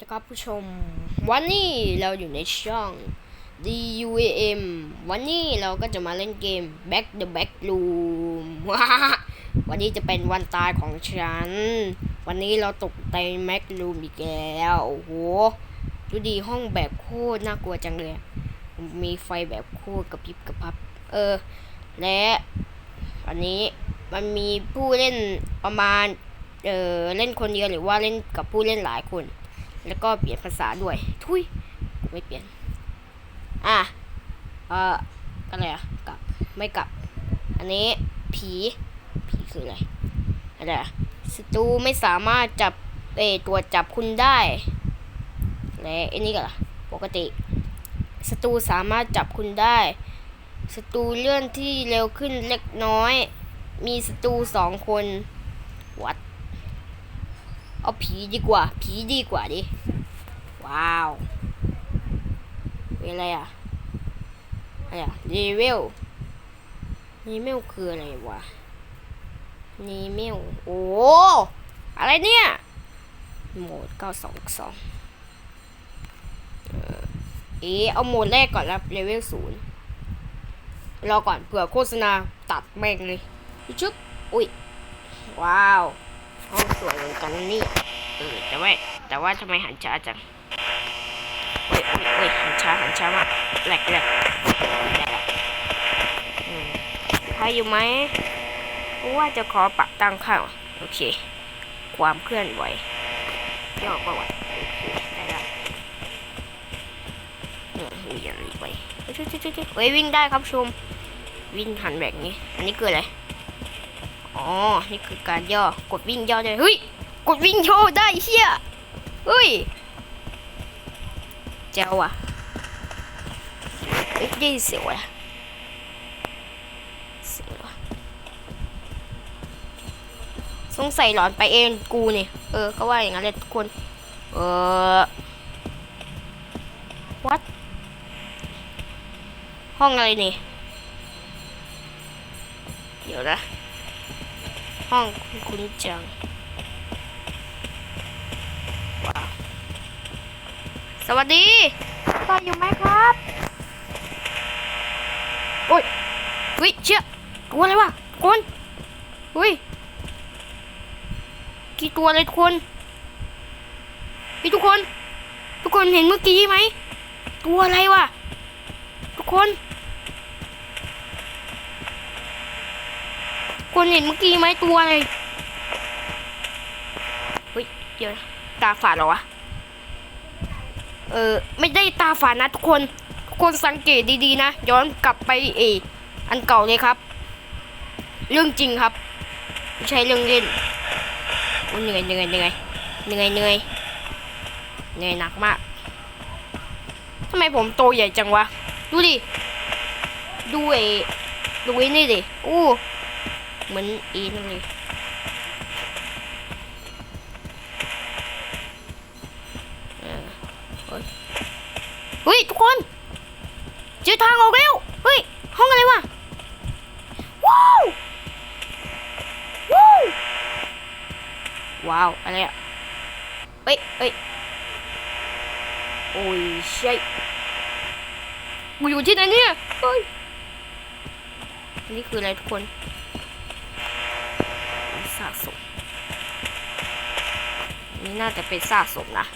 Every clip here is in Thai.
นะครับผู้ชม วันนี้เราอยู่ในช่อง DUAM วันนี้เราก็จะมาเล่นเกม Back the Back Room วันนี้จะเป็นวันตายของฉัน วันนี้เราตกใน Mac Room อีกแล้วโอ้โหดูดีห้องแบบโคตรน่ากลัวจังเลย มีไฟแบบโคตรกระพริบกระพับ เออ และวันนี้มันมีผู้เล่นประมาณเออเล่นคนเดียวหรือว่าเล่นกับผู้เล่นหลายคน แล้วก็เปลี่ยนภาษาด้วย ทุยไม่เปลี่ยน อะ เอ่ออะไรอะกลับ ไม่กลับ อันนี้ผี ผีคืออะไร อะไรอะศัตรูไม่สามารถจับ เอตรวจับคุณได้ และอันนี้ก็ล่ะ ปกติศัตรูสามารถจับคุณได้ศัตรูเลื่อนที่เร็วขึ้นเล็กน้อย มีศัตรูสองคน ผีดีกว่า ผีดีกว่าดิ ว้าวเป็นอะไรอะอะไรอะเลเวลเลเวลคืออะไรวะเลเวลโอ้อะไรเนี่ยโหมด922เอ่องเอะเอาโหมดแรกก่อนแล้วเลเวลศูนย์รอก่อนเผื่อโฆษณาตัดแม่งเลยชุบอุ้ยว้าวห้องสวยเหมือนกันนี่ ออแต่ว่าแต่ว่าทำไมหันช้าจังเว้ยเว้ยเว้ยหันช้าหันช้ามากแหลกแหลกแหลกอืมใครอยู่ไหมว่าจะขอปรับตั้งค่าโอเค ความเคลื่อนไหวย่อประวัติโอเคได้ละเออวิ่งอย่างนี้ไปเฮ้ยเฮ้ยวิ่งได้ครับชม วิ่งหันแบบนี้ อันนี้คืออะไร อ๋อ นี่คือการย่อกดวิ่งย่อได้เฮ้ย ดวิ่งโย่อได้เชี่ยเฮ้ยเจ้าอะเฮ้ยได้ยินเสียงวะเสียวะสงสัยหลอนไปเองกูเนี่ยเออก็ว่าอย่างนั้นเลยทุกคน เออ what ห้องอะไรนี่เดี๋ยวนะ ห้องคุณจัง ว้าว ส วัสดีต่ออยู่ไหมครับโอ้ยเฮ้ยเชี่ยตัวอะไรวะคนเฮ้ยกี่ตัวเลยทุกคนพี่ทุกคน ทุกคนเห็นเมื่อกี้ไหมตัวอะไรวะทุกคนคนเห็นเมื่อกี้ไหมตัวอะไรเฮ้ยเดี๋ยวนะตาฝาดเหรอวะ เออไม่ได้ตาฝานะทุกคนทุกคนสังเกตดีๆนะ ย้อนกลับไปเอออันเก่าเลยครับ เรื่องจริงครับไม่ใช่เรื่องเล่นโอ้เหนื่อยเหนื่อยเหนื่อยเหนื่อยเหนื่อยเหนื่อยหนักมากทำไมผมโตใหญ่จังวะ ดูดิ ดูไอ้ดูไอ้นี่ดิ อู้ เหมือนอีนั่นเลยเออเฮ้ย เฮ้ยทุกคนเจอทางออกแล้วเฮ้ยห้องอะไรวะว้าวว้าวว้าวอะไรอะเอ้ยเอ้ยโอ้ยใช่กูอยู่ที่ไหนเนี่ยเฮ้ยนี่คืออะไรทุกคนซากศพนี่น่าจะเป็นซากศพนะ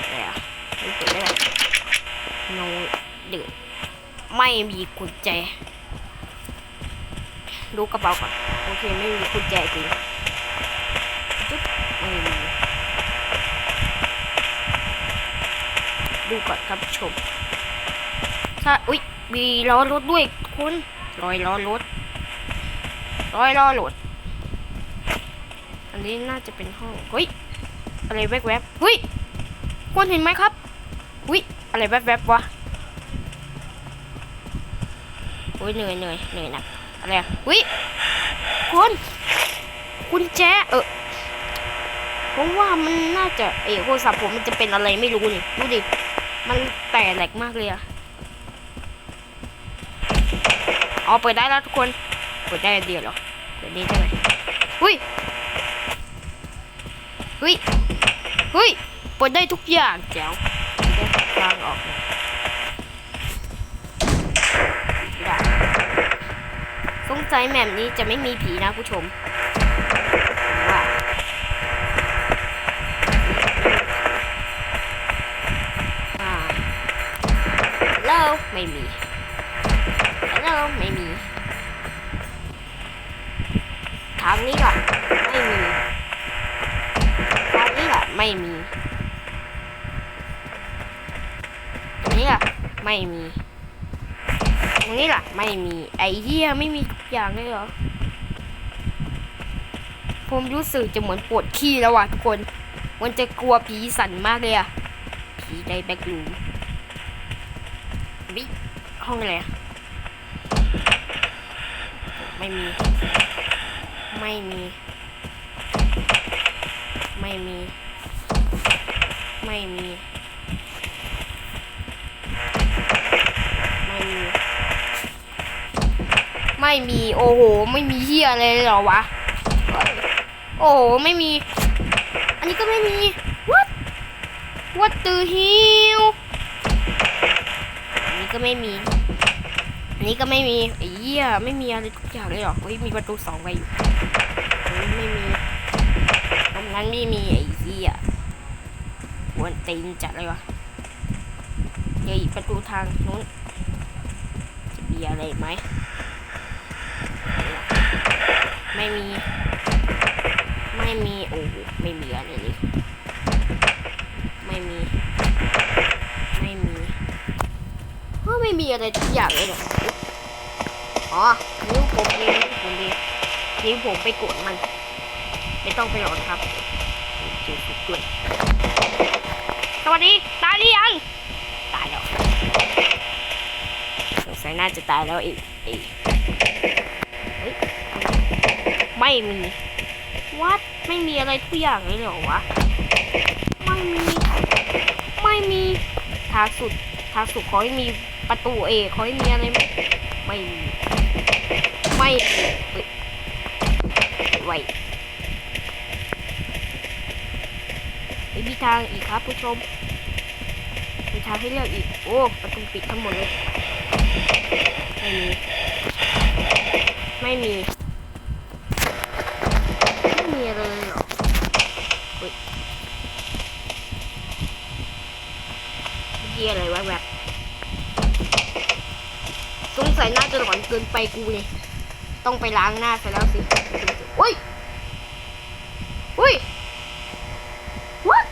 อะไรอะนี่เปิดได้ไหม โนเดือดไม่มีกุญแจ ดูกระเป๋าก่อน โอเค ไม่มีกุญแจจริงจุ๊บไม่มีดูก่อนครับชม ถ้า อุ๊ย มีล้อรถด้วยคุณรอยล้อรถรอยล้อรถอันนี้น่าจะเป็นห้อง เฮ้ย อะไรแวบๆเฮ้ยคนเห็นไหมครับ อะไรแวบๆวะโอ้ยเหนื่อยเหนื่อยเหนื่อยหนักอะไรอุ้ยคนกุญแจเออผมว่ามันน่าจะเอ๋โทรศัพท์ผมมันจะเป็นอะไรไม่รู้นี่ดูดิมันแต่แหลกมากเลยอะเอ๋อเปิดได้แล้วทุกคนเปิดได้เดียวเหรอเปิดนี้ได้ไหมอุ้ยเฮ้ยเฮ้ยเปิดได้ทุกอย่างแจ๋ว ทางออกเลยไม่ได้สงสัยแมปนี้จะไม่มีผีนะผู้ชมว่าแล้ว ไม่มีแล้วไม่มี ทางนี้ล่ะไม่มี ทางนี้ล่ะ ไม่มีตรงนี้ล่ะ ไม่มี ตรงนี้ล่ะ ไม่มี ไอ้เหี้ยไม่มีอย่างเลยเหรอ ผมรู้สึกจะเหมือนปวดขี้แล้วว่ะทุกคน มันจะกลัวผีสั่นมากเลยอะผีในแบ็กรูมวิห้องอะไรอะไม่มี ไม่มี ไม่มี ไม่มี ไม่มี โอ้โห ไม่มีเฮียอะไรเหรอวะ โอ้โห ไม่มี อันนี้ก็ไม่มี what what the hell อันนี้ก็ไม่มี อันนี้ก็ไม่มีไอ้เหี้ยไม่มีอะไรทุกอย่างเลยหรอเฮ้ยมีประตูสองไว้อยู่ไม่มีตรงนั้นไม่มีไอ้เหี้ยวนตีนจัดเลยวะเดี๋ยวอีกประตูทางนู้นจะมีอะไรไหม ไม่มี ไม่มีโอ้ไม่มีอะไรเลยไม่มี ไม่มีก็ไม่มีอะไรทุกอย่างเลยเหรออ๋อนิ้วผมเองนิ้วผมเองนิ้วผมไปกดมัน ไม่ต้องไปหรอกนครับเจอสุดด้วยสวัสดีตายหรือยังตายแล้วสงสัยน่าจะตายแล้วอีกอีก ไม่มีวัดไม่มีอะไรทุกอย่างเลยเหรอวะ ไม่มี ไม่มีทางสุดทางสุดขอให้มีประตูเอกขอให้มีอะไรไมไม่มีไม่ไว้ไม่มีทางอีกครับผู้ชมมีทางให้เลือกอีก โอ้ ประตูปิดทั้งหมดเลย ไม่มี ไม่มีมีอะไรเลยเหรอเฮ้ยเมื่อกี้อะไรวะแบบสงสัยน่าจะหลอนเกินไปกูเนี่ยต้องไปล้างหน้าซะแล้วสิโอ้ยโอ้ย what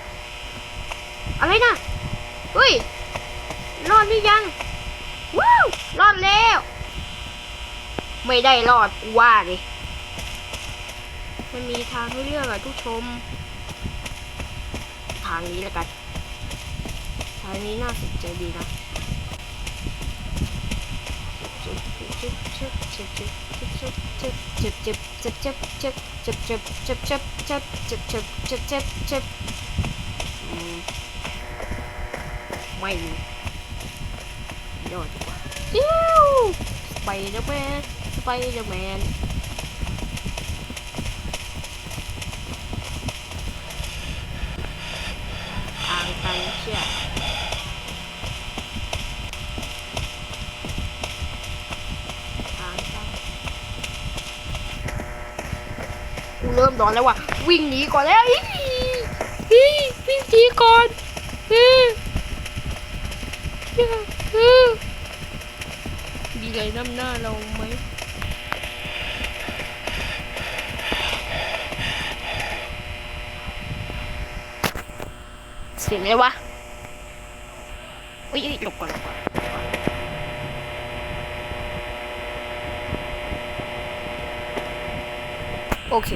อะไรนะเฮ้ย รอดหรือยัง ว้าว รอดแล้ว ไม่ได้รอดกูว่าเลยมันมีทางให้เลือกอะทุกชม ทางนี้แล้วกัน ทางนี้น่าสนใจดีนะ ไม่มียอดกว่าจิ้วสไปเดอร์แมนสไปเดอร์แมนทางตันเชี่ยทางตันกู เริ่มร้อนแล้วว่ะ วิ่งหนีก่อนแล้วอีอีวิ่งหนีก่อนอีอีมีอะไรน้ำหน้าเราไหมเสียงอะไรวะอุ้ยอุ๊ยหลบก่อนหลบก่อนโอเค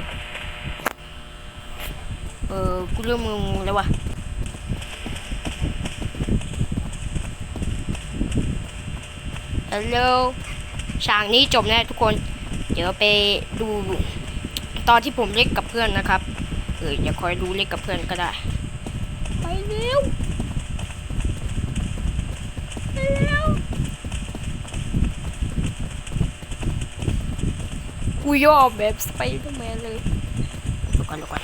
ออกูเริ่มงงแล้ววะฮัลโหลฉากนี้จบแน่ทุกคน เดี๋ยวไปดูตอนที่ผมเล่นกับเพื่อนนะครับ เอออย่าคอยดูเล่นกับเพื่อนก็ได้ ไปเร็ว ไปเร็ว กูยอมแบบสไปเดอร์แมนเลยดี๋ยวก่อนดี๋ยวก่อน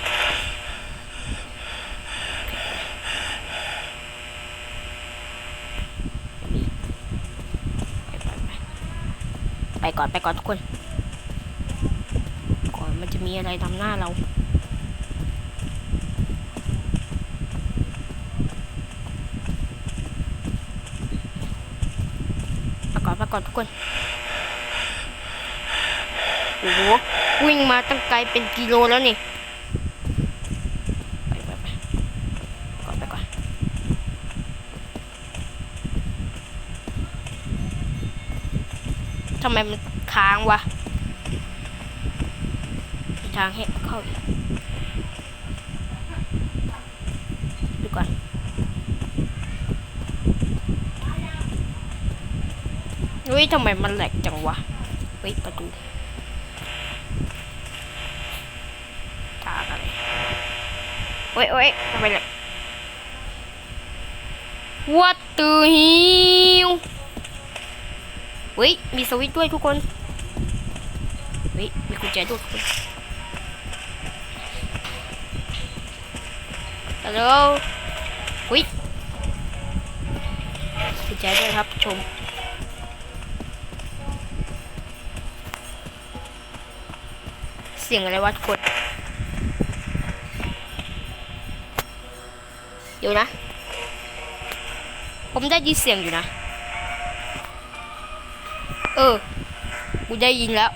ไปก่อนไปก่อนทุกคน ก่อนมันจะมีอะไรทำหน้าเราไปก่อนไปก่อนทุกคนโอ้โหวิ่งมาตั้งไกลเป็นกิโลแล้วนี่ ไปไปไปก่อนไปก่อน ทำไมมันค้างวะทางให้เข้าอีกดูก่อนเฮ้ยทำไมมันแหลกจังวะเฮ้ยประตูทางอะไรเฮ้ยเฮ้ยทำไมแหลก What the hell ฮ้ย มีสวิตด้วยทุกคน เฮ้ย มีกุญแจด้วยทุกคนฮัลโหลเฮ้ยกุญแจด้วยครับชมเสียงอะไรวะทุกคนเดี๋ยวนะ ผมได้ยินเสียงอยู่นะ ออ กูได้ยินแล้ว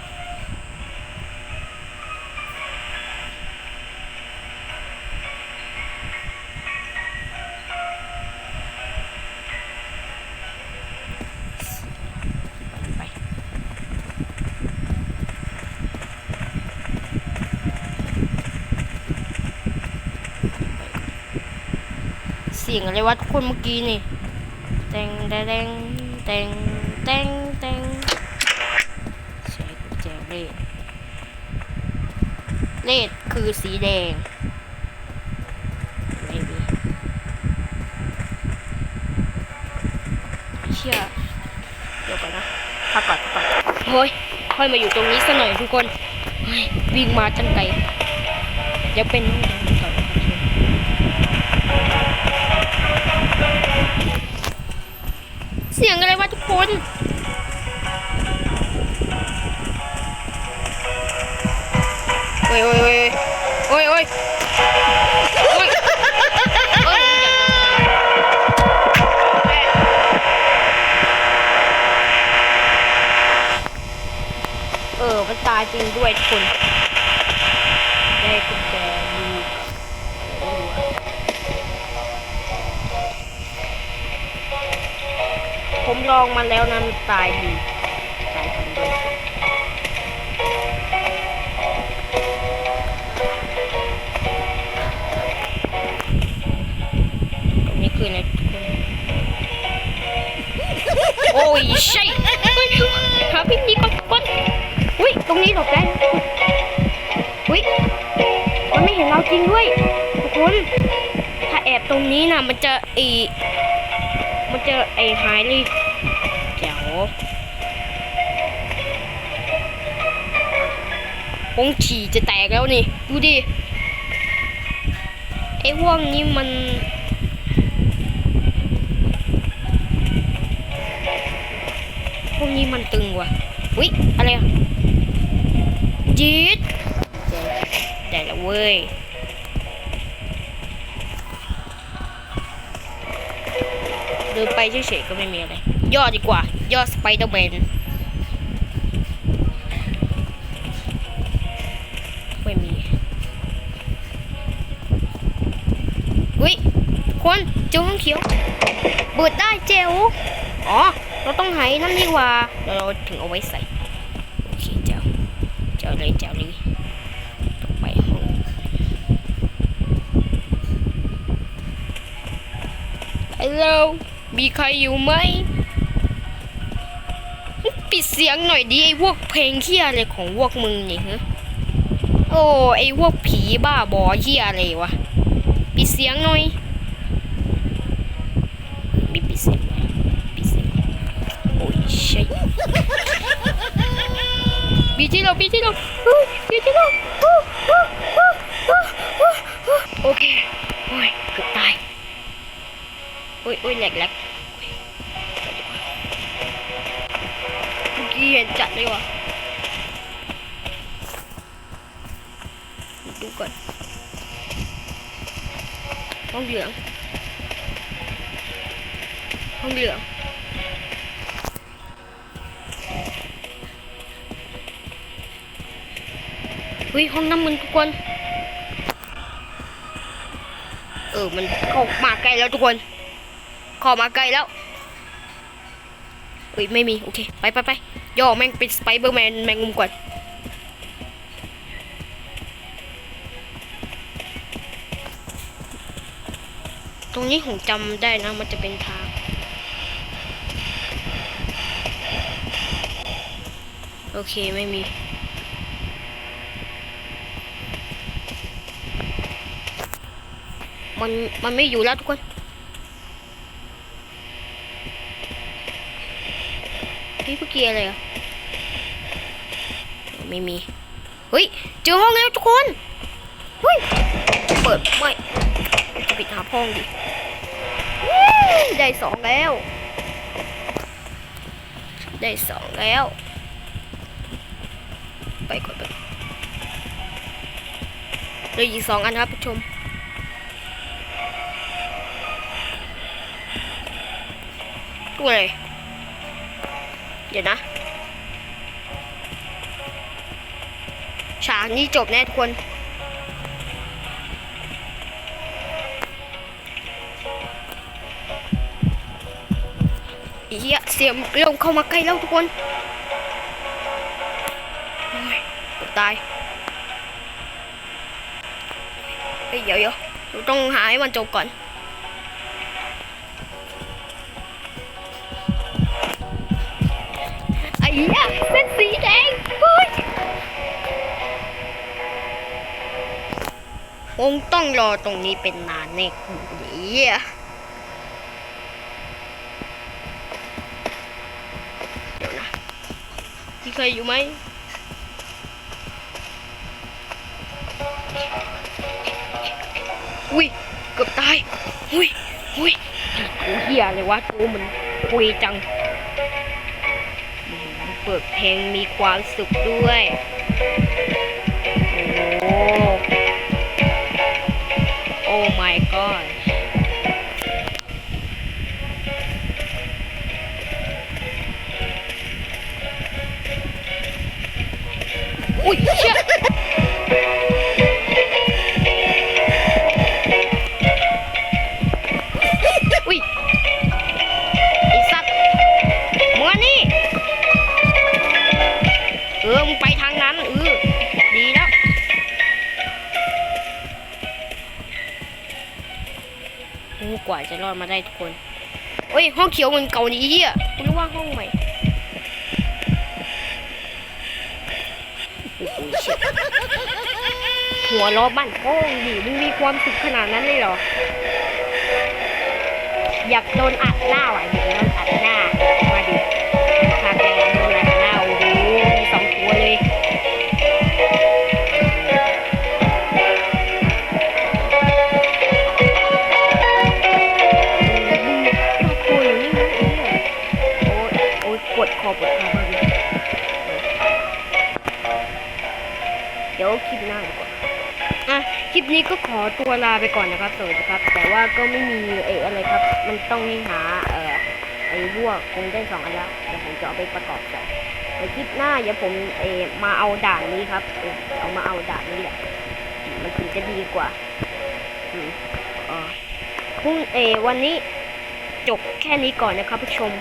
เสียงอะไรวะทุกคนเมื่อกี้นี่ แตงแตงแตงแตงแตงใช้กุญแจเลด เลดคือสีแดงไม่มีเชื่อเดี๋ยวก่อนนะพักก่อนพักก่อนเฮ้ยค่อยมาอยู่ตรงนี้สักหน่อยทุกคนวิ่งมาจังไกลเดี๋ยวเป็นก่อนเสียงอะไรวะทุกคน อ้ยโอ้ยโอ้ยโอ้ยโอ้ยโอ้ยโอ้ยเออมันตายจริงด้วยทุกคนได้กุญแจมือผมลองมาแล้วนะมันตายดี โอ้ยใช่เฮ้ยหาพี่นี่ก่อนก่อนอุ้ยตรงนี้หลบได้อุ้ยมันไม่เห็นเราจริงด้วยทุกคนถ้าแอบตรงนี้นะมันจะไอมันจะไอหายเลยแจ๋ววงฉี่จะแตกแล้วนี่ ดูดิไอ้พวกนี้มัน วกนี้มันตึงว่ะวิอะไรอะจี๊ดได้แล้วเว้ยเดินไปเฉยๆก็ไม่มีอะไรย่อดีกว่า ย่อสไปเดอร์แมนไม่มีอุ้ยคนเจ้าห้องเขียวเปิดได้เจลอ๋อ เราต้องไหนั่นดีกว่าเราถึงเอาไว้ใส่โอเคเจ้าเจ้าเลยเจ้าเลยต้องไปห้องฮัลโหลมีใครอยู่ไหมปิดเสียงหน่อยดิไอ้พวกเพลงเฮียอะไรของพวกมึงนี่ฮะโอ้ไอ้พวกผีบ้าบอเฮียอะไรวะปิดเสียงหน่อย อ้ยใช่บีที่เราบีที่เราเฮ้ยบีที่เราฮู้ฮู้ฮู้ฮู้ฮู้ฮู้โอุ้ยห้องเหลืองห้องเงเฮ้ยห้องน้ำมันทุกคน เออมันเข้ามาใกล้แล้วทุกคนเข้ามาใกล้แล้วเฮ้ยไม่มีโอเคไปไปไปย่อแม่งเป็นสไปเบอร์แมนแมงมุมก่อนตรงนี้ผมจำได้นะมันจะเป็นทางโอเคไม่มี มันมันไม่อยู่แล้วทุกคนพี่เมื่อกี้อะไรอะไม่มี เฮ้ย เจอห้องแล้วทุกคน เฮ้ย เปิดไม่จะปิดหาห้องดิได้สองแล้ว ได้สองแล้ว ไปก่อนไปเลยอีกสองอันครับผู้ชม ตัวอะไรเดี๋ยวนะฉากนี้จบแน่ทุกคน อีเหี้ยเสียงเริ่มเข้ามาใกล้แล้วทุกคนตายเฮ้ยเดี๋ยวเดี๋ยวต้องหาให้มันจบก่อน อ้เหี้ยเส้นสีแดงเฮ้ยคงต้องรอตรงนี้เป็นนานแน่คุณเหี้ยเดี๋ยวนะมีใครอยู่ไหมอุ้ยเกือบตายอุ้ยอุ้ยโอ้เหี้ยเลยวะตัวมันคุยจัง เปิดเพลงมีความสุขด้วย อ้กว่าจะรอดมาได้ทุกคนเฮ้ยห้องเขียวเหมือนเก่านี้เฮียคุณรู้ว่าห้องใหม่โอ้โหเชี่ยหัวล้อบ้านโป้งดิมึงมีความสุขขนาดนั้นเลยเหรอ อยากโดนอัดหน้าว่ะอยากโดนอัดหน้า เลยเดี๋ยวคลิปหน้าดีกว่า อะ คลิปนี้ก็ขอตัวลาไปก่อนนะครับ สวัสดีครับ แต่ว่าก็ไม่มีเอออะไรครับ มันต้องให้หา เอ่อ ไอ้พวกคงได้สองอันแล้ว เดี๋ยวผมจะเอาไปประกอบต่อในคลิปหน้าเดี๋ยวผมเออมาเอาด่านนี้ครับ เออเอามาเอาด่านนี้แหละ มันถึงจะดีกว่าอืมเออพรุ่งเออวันนี้จบแค่นี้ก่อนนะครับผู้ชม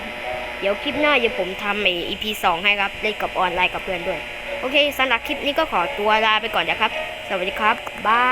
ดี๋ยวคลิปหน้าเดี๋ยวผมทำไอ EP 2ให้ครับเล่นกับออนไลน์กับเพื่อนด้วย โอเคสำหรับคลิปนี้ก็ขอตัวลาไปก่อนนะครับ สวัสดีครับบาย